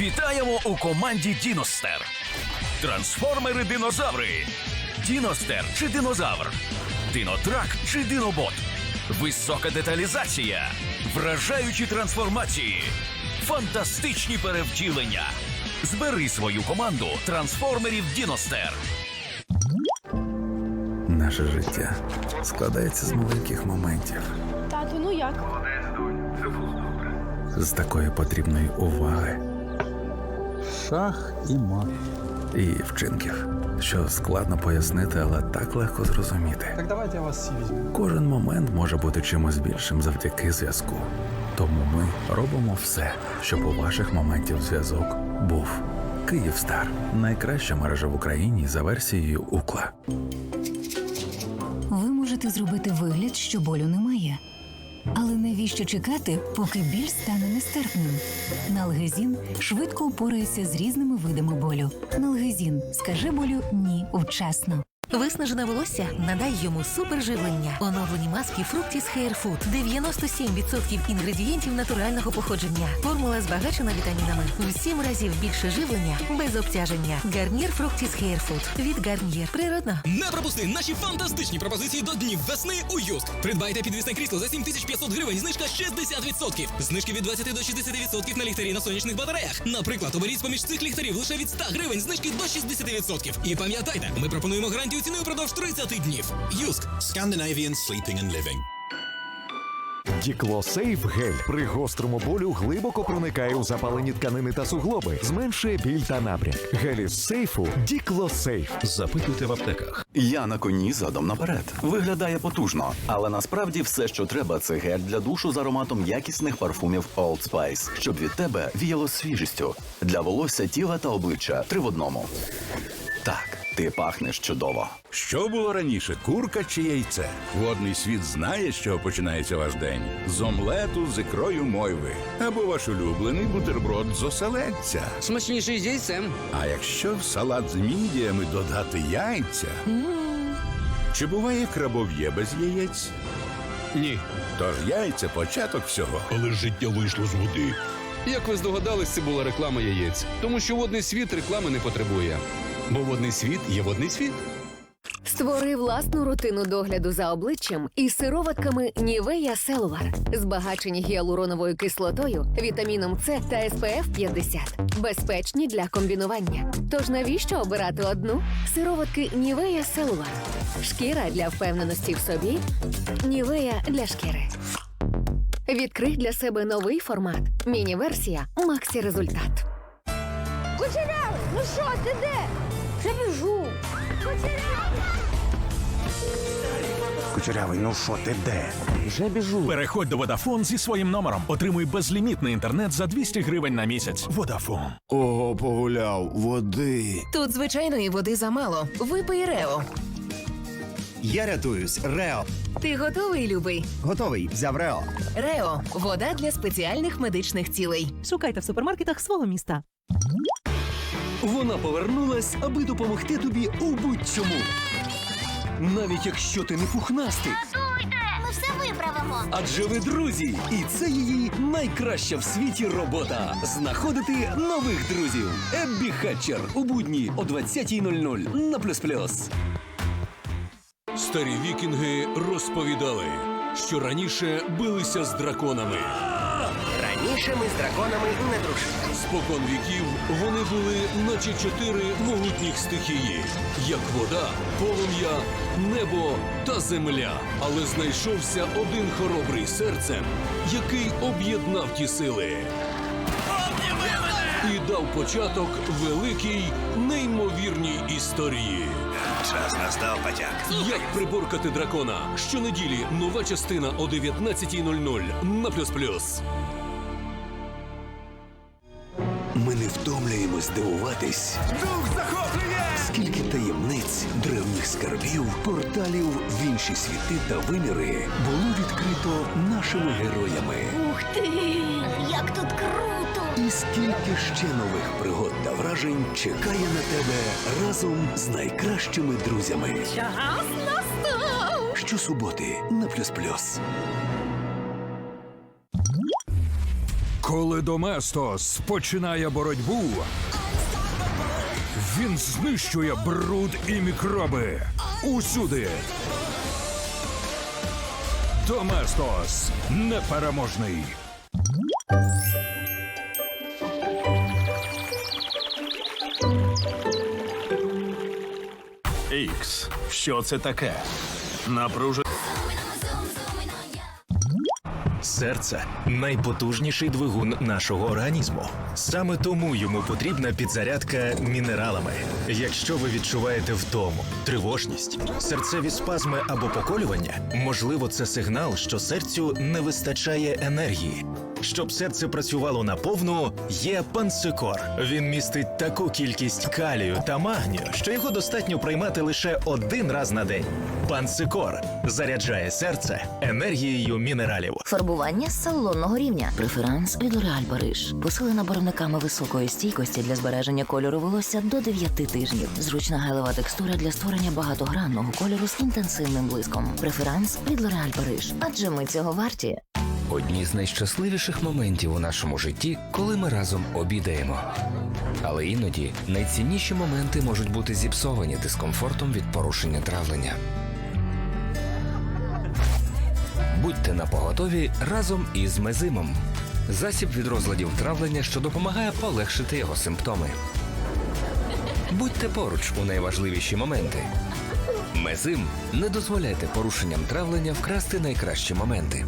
Вітаємо у команді Діностер. Трансформери динозаври. Діностер чи динозавр. Динотрак чи динобот. Висока деталізація. Вражаючі трансформації. Фантастичні перевтілення. Збери свою команду трансформерів Діностер. Наше життя складається з маленьких моментів, Тату, ну як? з такої потрібної уваги Шах і мат. і вчинків, що складно пояснити, але так легко зрозуміти. Так давайте я вас всі візьму. Кожен момент може бути чимось більшим завдяки зв'язку. Тому ми робимо все, щоб у ваших моментів зв'язок був. Київстар найкраща мережа в Україні за версією Укла. Ви можете зробити вигляд, що болю немає. Але навіщо чекати, поки біль стане нестерпним? Налгезін швидко упорається з різними видами болю. Налгезін скажи болю ні вчасно. Виснажене волосся надай йому суперживлення. Оновлені маски Fructis Hair Food. 97% інгредієнтів натурального походження. Формула збагачена вітамінами. В 7 разів більше живлення без обтяження. Гарнір Fructis Hair Food. Від Гарнір. Природно. Не пропусти наші фантастичні пропозиції до днів весни у Юск. Придбайте підвісне крісло за 7500 гривень, знижка 60%. Знижки від 20 до 60% на ліхтарі на сонячних батареях. Наприклад, оберіть поміж цих ліхтарів лише від 100 гривень, знижки до 60%. І пам'ятайте, ми пропонуємо гарантію ціни впродовж 30 днів. Юск. Scandinavian sleeping and living. Діклосейф гель при гострому болю глибоко проникає у запалені тканини та суглоби, зменшує біль та набряк. Гель із сейфу Діклосейф. Запитуйте в аптеках. Я на коні задом наперед. Виглядає потужно, але насправді все, що треба, це гель для душу з ароматом якісних парфумів Old Spice, щоб від тебе віяло свіжістю. Для волосся, тіла та обличчя три в одному. Так, ти пахнеш чудово. Що було раніше, курка чи яйце? Водний світ знає, з чого починається ваш день. З омлету з ікрою мойви. Або ваш улюблений бутерброд з оселедця. Смачніший з яйцем. А якщо в салат з мідіями додати яйця? Чи буває крабов'є без яєць? Ні. Тож яйця початок всього. Але життя вийшло з води. Як ви здогадались, це була реклама яєць. Тому що водний світ реклами не потребує. Бо водний світ є водний світ. Створи власну рутину догляду за обличчям із сироватками Нівея Селулар, збагачені гіалуроновою кислотою, вітаміном С та СПФ 50. Безпечні для комбінування. Тож навіщо обирати одну? Сироватки Нівея Селулар. Шкіра для впевненості в собі. Нівея для шкіри. Відкрий для себе новий формат. Міні-версія Максі Результат. Кучерявий, ну що, ти де? Вже біжу. Кучерявий! Ну що ти де? Вже біжу. Переходь до Vodafone зі своїм номером. Отримуй безлімітний інтернет за 200 гривень на місяць. Vodafone. Ого, погуляв, води. Тут звичайної води замало. Випий Рео. Я рятуюсь. Рео. Ти готовий, любий? Готовий. Взяв Рео. Рео вода для спеціальних медичних цілей. Шукайте в супермаркетах свого міста. Вона повернулась, аби допомогти тобі у будь-чому. Навіть якщо ти не пухнастик. Ми все виправимо. Адже ви друзі, і це її найкраща в світі робота знаходити нових друзів. Еббі Хетчер у будні о 20.00 на плюс плюс. Старі вікінги розповідали, що раніше билися з драконами. Раніше ми з драконами не дружили. Спокон віків вони були, наче чотири могутніх стихії, як вода, полум'я, небо та земля. Але знайшовся один хоробрий серцем, який об'єднав ті сили. І дав початок великій, неймовірній історії. Час настав, батяк. Як приборкати дракона? Щонеділі нова частина о 19.00 на плюс плюс. Ми не втомлюємось дивуватись. Дух захоплює! Скільки таємниць, древніх скарбів, порталів в інші світи та виміри було відкрито нашими героями. Ух ти! Як тут круто! І скільки ще нових пригод та вражень чекає на тебе разом з найкращими друзями. Час настав! Щосуботи на плюс плюс. Коли Доместос починає боротьбу, він знищує бруд і мікроби усюди. Доместос непереможний. Ікс. Що це таке? Напружено. Серце найпотужніший двигун нашого організму. Саме тому йому потрібна підзарядка мінералами. Якщо ви відчуваєте втому, тривожність, серцеві спазми або поколювання, можливо, це сигнал, що серцю не вистачає енергії. Щоб серце працювало наповну, є пансикор. Він містить таку кількість калію та магнію, що його достатньо приймати лише один раз на день. Пансикор заряджає серце енергією мінералів. Фарбування салонного рівня. Преферанс від L'Oréal Париж. Посилена барвниками високої стійкості для збереження кольору волосся до 9 тижнів. Зручна гелева текстура для створення багатогранного кольору з інтенсивним блиском. Преферанс від L'Oréal Париж. Адже ми цього варті. Одні з найщасливіших моментів у нашому житті, коли ми разом обідаємо. Але іноді найцінніші моменти можуть бути зіпсовані дискомфортом від порушення травлення. Будьте напоготові разом із мезимом. Засіб від розладів травлення, що допомагає полегшити його симптоми. Будьте поруч у найважливіші моменти. Мезим не дозволяйте порушенням травлення вкрасти найкращі моменти.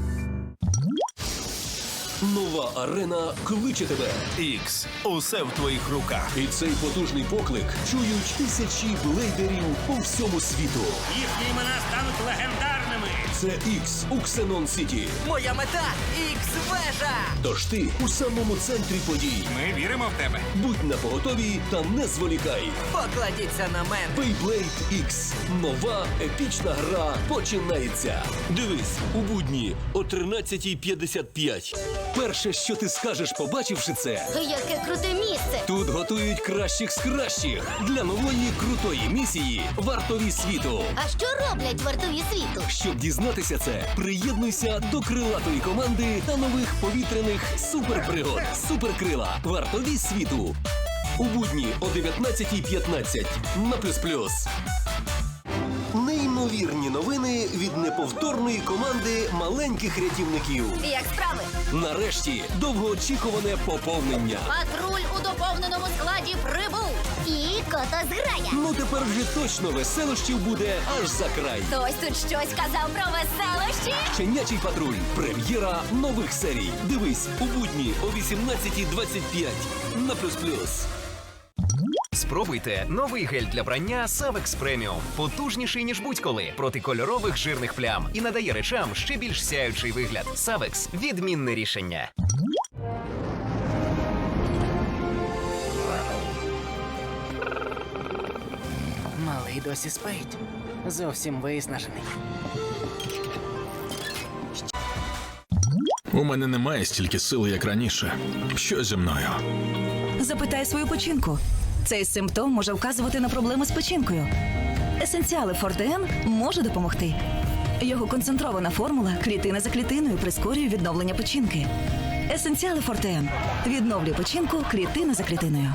Нова арена кличе тебе. Ікс. Усе в твоїх руках. І цей потужний поклик чують тисячі блейдерів по всьому світу. Їхні імена стануть легендарними. Це Ікс у Ксенон Сіті. Моя мета Ікс-вежа. Тож ти у самому центрі подій. Ми віримо в тебе. Будь на поготові та не зволікай. Покладіться на мене. Beyblade X. Нова епічна гра починається. Дивись у будні о 13.55. Перше, що ти скажеш, побачивши це, Яке круте місце! тут готують кращих з кращих для нової крутої місії вартові світу. А що роблять вартові світу? Щоб дізнатися це, приєднуйся до крилатої команди та нових повітряних суперпригод. Суперкрила. Вартові світу. У будні о 19.15 на плюс плюс. Неймовірні новини від неповторної команди маленьких рятівників. Як справи? Нарешті довгоочікуване поповнення. Патруль у доповненому складі прибув. Кота зграя. Ну тепер вже точно веселощів буде аж за край. Хтось тут щось казав про веселощі? Щенячий патруль. Прем'єра нових серій. Дивись у будні о 18.25 на плюс плюс. Спробуйте новий гель для прання Savex Premium. Потужніший, ніж будь-коли, проти кольорових жирних плям і надає речам ще більш сяючий вигляд. Savex – відмінне рішення. Малий досі спить. Зовсім виснажений. У мене немає стільки сили, як раніше. Що зі мною? Запитай свою печінку. Цей симптом може вказувати на проблеми з печінкою. Есенціали Форден може допомогти. Його концентрована формула клітина за клітиною прискорює відновлення печінки. Есенціали Фортен відновлює печінку клітина за клітиною.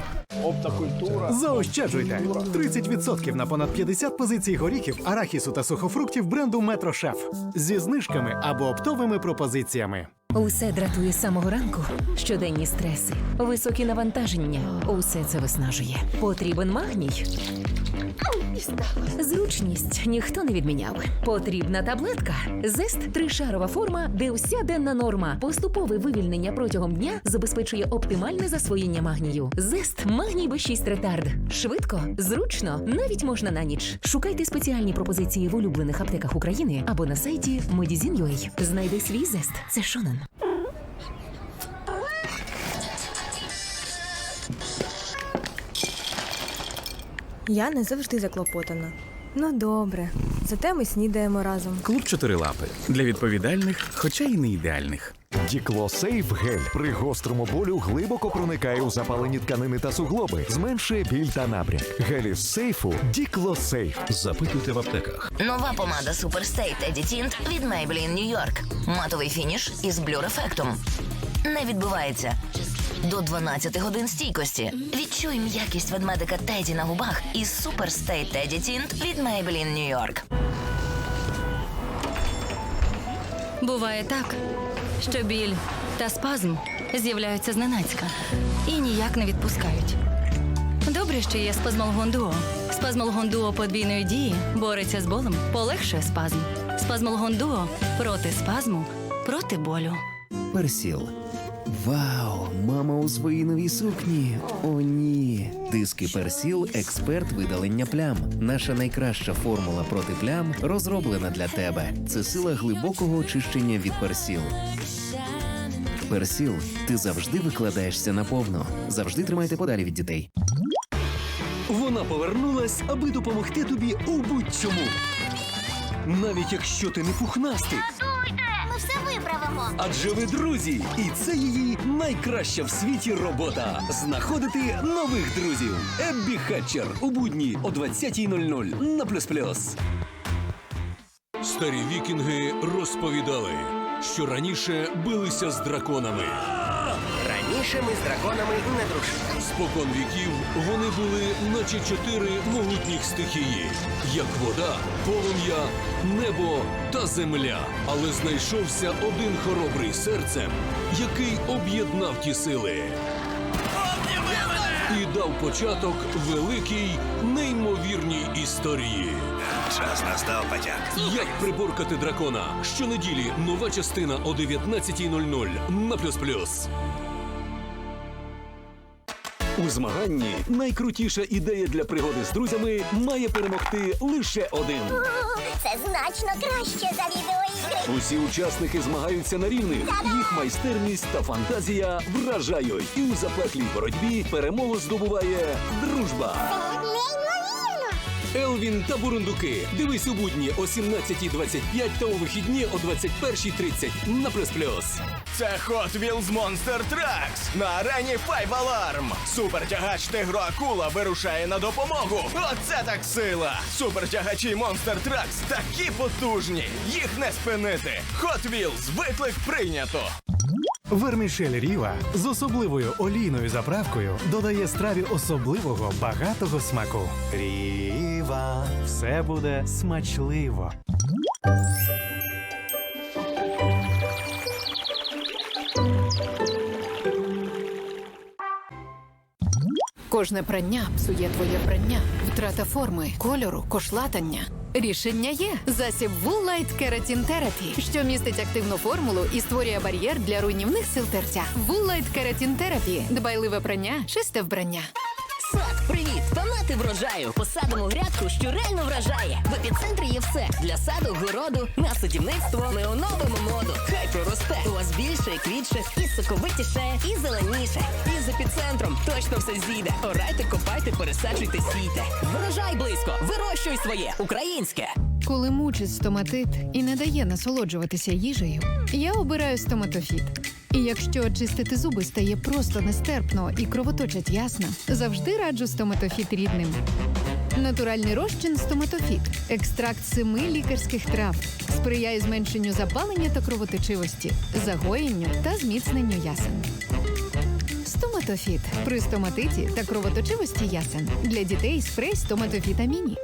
Заощаджуйте 30% на понад 50 позицій горіхів, арахісу та сухофруктів бренду Метро Шеф зі знижками або оптовими пропозиціями. Усе дратує з самого ранку. Щоденні стреси, високі навантаження. Усе це виснажує. Потрібен магній. Зручність ніхто не відміняв. Потрібна таблетка. Зест тришарова форма, де вся денна норма. Поступове вивільнення протягом дня забезпечує оптимальне засвоєння магнію. Зест магній Б6 ретард. Швидко, зручно, навіть можна на ніч. Шукайте спеціальні пропозиції в улюблених аптеках України або на сайті Medizin.ua. Знайди свій зест. Це Шонен. Я не завжди заклопотана. Ну добре, зате ми снідаємо разом. Клуб чотирилапи для відповідальних, хоча й не ідеальних. Діклосейф гель при гострому болю глибоко проникає у запалені тканини та суглоби, зменшує біль та набряк. Гель із сейфу Діклосейф. Запитуйте в аптеках. Нова помада Stay Teddy від Maybelline New York. Матовий фініш із блюр-ефектом. не відбувається. До 12 годин стійкості. Відчуй м'якість ведмедика Теді на губах із Stay Teddy Tint від Maybelline New York. Буває так, що біль та спазм з'являються зненацька і ніяк не відпускають. Добре, що є спазмолгон дуо. Спазмолгон дуо подвійної дії бореться з болем, полегшує спазм. Спазмолгон дуо проти спазму, проти болю. Персіл. Вау, мама у своїй новій сукні. О, ні. Диски Персіл експерт видалення плям. Наша найкраща формула проти плям розроблена для тебе. Це сила глибокого очищення від персіл. Персіл, ти завжди викладаєшся наповно. Завжди тримайте подалі від дітей. Вона повернулась, аби допомогти тобі у будь-чому. Навіть якщо ти не пухнастик. Адже ви друзі, і це її найкраща в світі робота знаходити нових друзів. Еббі Хетчер у будні о 20.00 на плюс плюс. Старі вікінги розповідали, що раніше билися з драконами. Раніше ми з драконами не дружили. Спокон віків вони були, наче чотири могутніх стихії, як вода, полум'я, небо та земля. Але знайшовся один хоробрий серцем, який об'єднав ті сили. І дав початок великій, неймовірній історії. Час настав, батяк. Як приборкати дракона? Щонеділі нова частина о 19.00 на плюс плюс. У змаганні найкрутіша ідея для пригоди з друзями має перемогти лише один. Це значно краще за відеоігри. Усі учасники змагаються на рівних. Їх майстерність та фантазія вражають. І у запеклій боротьбі перемогу здобуває дружба. Елвін та Бурундуки. Дивись у будні о 17.25 та у вихідні о 21.30 на плюс плюс. Це Hot Wheels Monster Trucks на арені Five Alarm. Супертягач Тигро Акула вирушає на допомогу. Оце так сила! Супертягачі Monster Trucks такі потужні. Їх не спинити. Hot Wheels, виклик прийнято. Вермішель Ріва з особливою олійною заправкою додає страві особливого багатого смаку. Ріва, все буде смачливо. Кожне прання псує твоє прання, втрата форми, кольору, кошлатання. Рішення є засіб Wool Light Keratin Therapy, що містить активну формулу і створює бар'єр для руйнівних сил терця. Wool Light Keratin Therapy – дбайливе прання, чисте вбрання. Сад, привіт! Фанати врожаю. Посадимо грядку, що реально вражає. В епіцентрі є все для саду, городу, на садівництво. Ми оновимо моду. Хай проросте. У вас більше, квітше, і соковитіше, і зеленіше. І з епіцентром точно все зійде. Орайте, копайте, пересаджуйте, сійте. Врожай близько. Вирощуй своє українське. Коли мучить стоматит і не дає насолоджуватися їжею, я обираю стоматофіт. І якщо чистити зуби стає просто нестерпно і кровоточать ясно, завжди раджу стоматофіт рідним. Натуральний розчин стоматофіт, екстракт семи лікарських трав, сприяє зменшенню запалення та кровоточивості, загоєнню та зміцненню ясен. Стоматофіт при стоматиті та кровоточивості ясен для дітей спрей стоматофіт Аміні.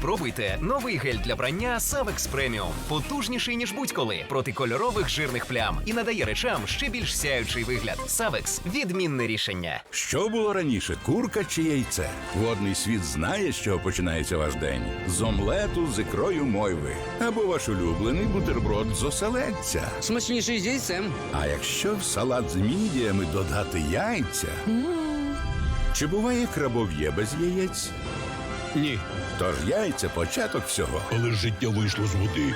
Спробуйте новий гель для прання Savex Premium. Потужніший, ніж будь-коли, проти кольорових жирних плям і надає речам ще більш сяючий вигляд. Savex – відмінне рішення. Що було раніше, курка чи яйце? Водний світ знає, з чого починається ваш день. З омлету з ікрою мойви. Або ваш улюблений бутерброд з оселедця. Смачніший з яйцем. А якщо в салат з мідіями додати яйця? Чи буває крабов'є без яєць? Ні. Тож яйця початок всього. Але життя вийшло з води.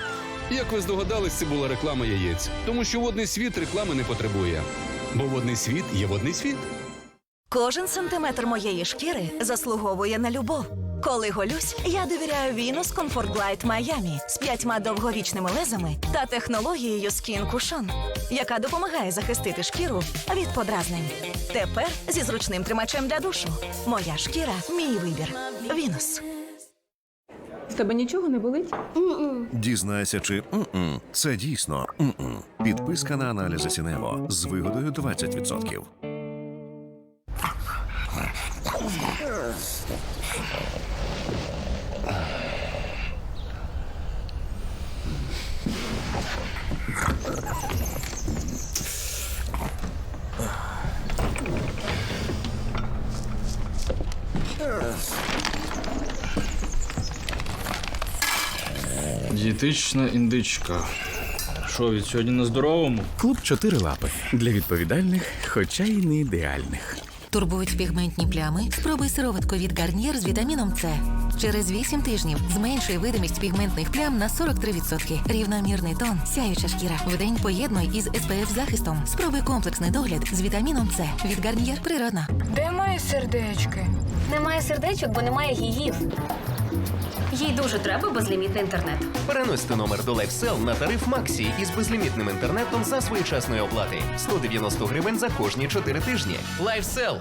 Як ви здогадались, це була реклама яєць. Тому що водний світ реклами не потребує. Бо водний світ є водний світ. Кожен сантиметр моєї шкіри заслуговує на любов. Коли голюсь, я довіряю Venus Comfort Glide Miami з п'ятьма довгорічними лезами та технологією Skin Cushion, яка допомагає захистити шкіру від подразнень. Тепер зі зручним тримачем для душу. Моя шкіра мій вибір. Venus. В тебе нічого не болить? Дізнайся, чи м-м. це дійсно м-м. Підписка на аналізи Сінево з вигодою 20%. Дієтична індичка. Що, від сьогодні на здоровому? Клуб чотири лапи для відповідальних, хоча й не ідеальних. Турбують пігментні плями? Спробуй сироватку від Гарнієр з вітаміном С. Через 8 тижнів зменшує видимість пігментних плям на 43%. Рівномірний тон, сяюча шкіра. Вдень поєднуй із SPF захистом. Спробуй комплексний догляд з вітаміном С. Від Гарнієр природна. Де мої сердечки? Немає сердечок, бо немає гігів. Їй дуже треба безлімітний інтернет. Переносьте номер до LifeSell на тариф Максі із безлімітним інтернетом за своєчасної оплати. 190 гривень за кожні 4 тижні. LifeSell.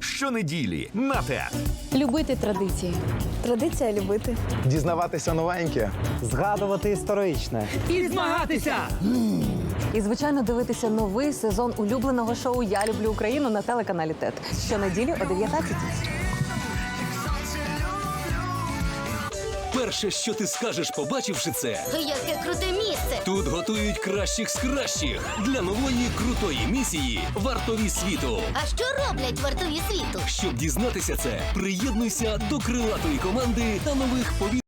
Щонеділі на ТЕТ. Любити традиції. Традиція любити. Дізнаватися новеньке, згадувати історичне. І змагатися. І, звичайно, дивитися новий сезон улюбленого шоу Я люблю Україну на телеканалі ТЕТ. Щонеділі о 19 Перше, що ти скажеш, побачивши це, Яке круте місце! тут готують кращих з кращих для нової крутої місії Вартові світу. А що роблять вартові світу? Щоб дізнатися це, приєднуйся до крилатої команди та нових повітря.